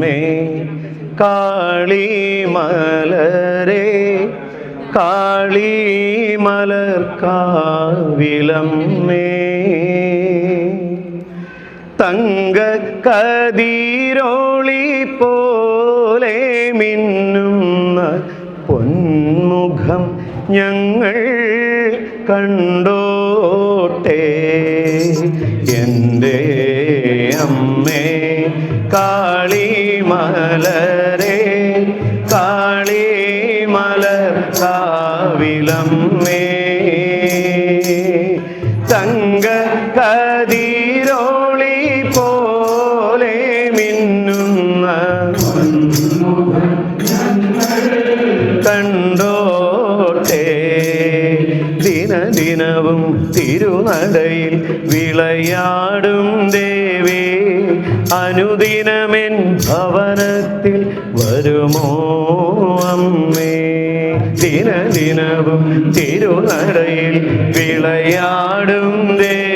അമ്മേ കാളി മലരേ കാളി മലർക്കാവിലമ്മേ തങ്ക കതിരോളി പോലെ മിന്നുന്ന പൊന്മുഖം ഞങ്ങൾ കണ്ടോട്ടെ. എന്റെ കാളി മലരേ കാളി മലർ കാവിലമ്മേ. തങ്ക കതിരോളി പോലെ മിന്നുന്ന കണ്ടോട്ടെ ദിനദിനവും തിരുനടയിൽ വിളയാടും ദേവേ. അനുദിനമെൻ ഭവനത്തിൽ വരുമോ അമ്മേ? ദിനദിനവും തിരുനടയിൽ വിളയാടും ദേവേ.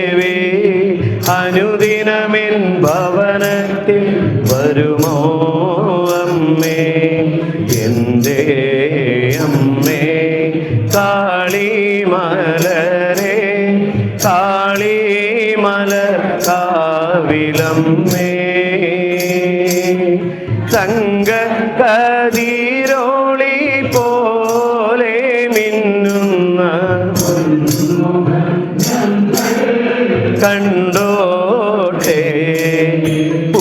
തങ്ക കതിരോളി പോലെ മിന്നുന്ന കണ്ടോട്ടെ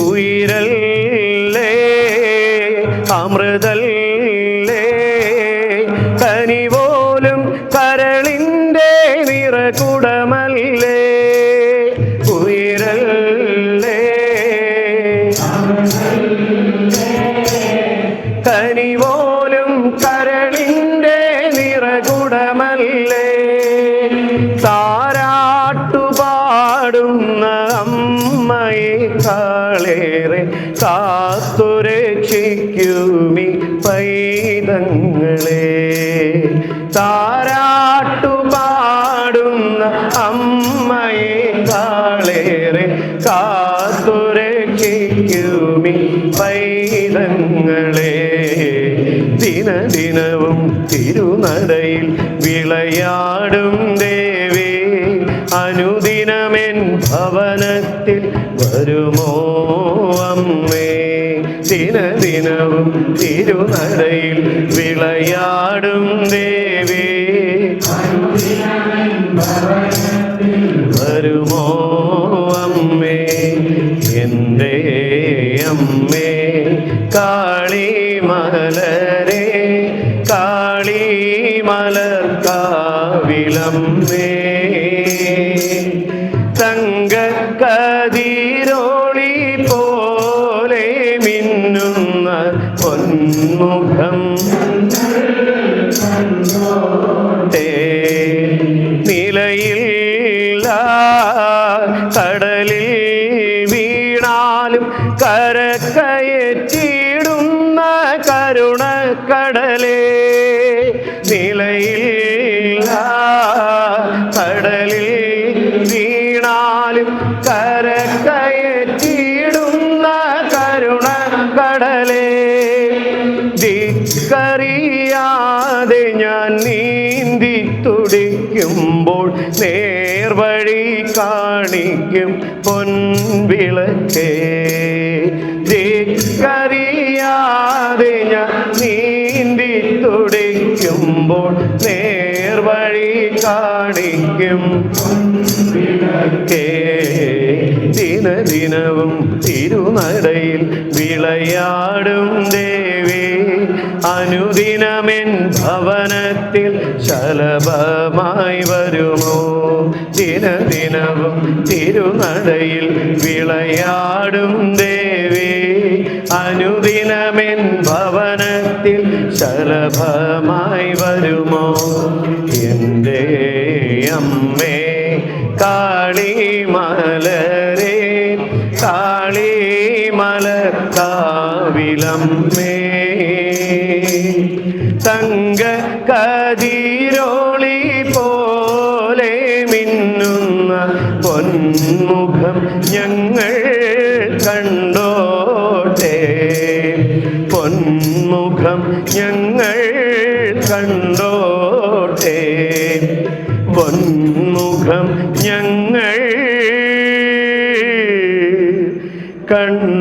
ഉയരല്ലേ അമൃതല്ലേ കനിപോലും കരളിന്റെ കനിപോലും കരളിന്റെ നിറകുടമല്ലേ? താരാട്ടുപാടുന്ന അമ്മയെ കാളേറെ കാത്തുരക്ഷിക്കുമി പൈതങ്ങളെ. താരാട്ടുപാടുന്ന പൈതങ്ങളെ ദിനദിനവും തിരുനടയിൽ വിളയാടും ദേവേ. അനുദിനമെൻ ഭവനത്തിൽ വരുമോ അമ്മേ. ദിനദിനവും തിരുനടയിൽ വിളയാടും ദേവേ. വരുമോ കാളി മലരേ കാളി മലർ കാവിലമ്മേ. തങ്ക കതിരോളി പോലെ മിന്നുന്ന പൊന്മുഖം നിലയില്ല കടലിൽ വീണാലും കരക്കയറ്റിടുന്ന കരുണക്കടലേ നിലയില്ല. കടലിൽ വീണാലും കരക്കയറ്റിയിടുന്ന കരുണക്കടലേ ദിക്കറിയാതെ ഞാൻ നീന്തി തുടിക്കുമ്പോൾ നേർവഴി കാണിക്കും പൊൻവിളക്കേ. ദിക്കറിയാതെ വിളക്കേ. ദിനദിനവും തിരുനടയിൽ വിളയാടും ദേവി. അനുദിനമെൻ ഭവനത്തിൽ ശലഭമായി വരുമോ? ദിനദിനവും തിരുനടയിൽ വിളയാടും ദേവി. അനുദിനമെൻ ഭവനത്തിൽ ശലഭമായി വരുമോ? എന്റെ അമ്മേ കാളി മലരേ കാളി മലർ കാവിലമ്മേ തങ്ക കതിരോളി പോലെ മിന്നുന്ന പൊന്മുഖം ഞങ്ങൾ കണ്ടോട്ടെ. പൊന്മുഖം ഞങ്ങൾ കണ്ടോട്ടെ കണ്ടോട്ടെ?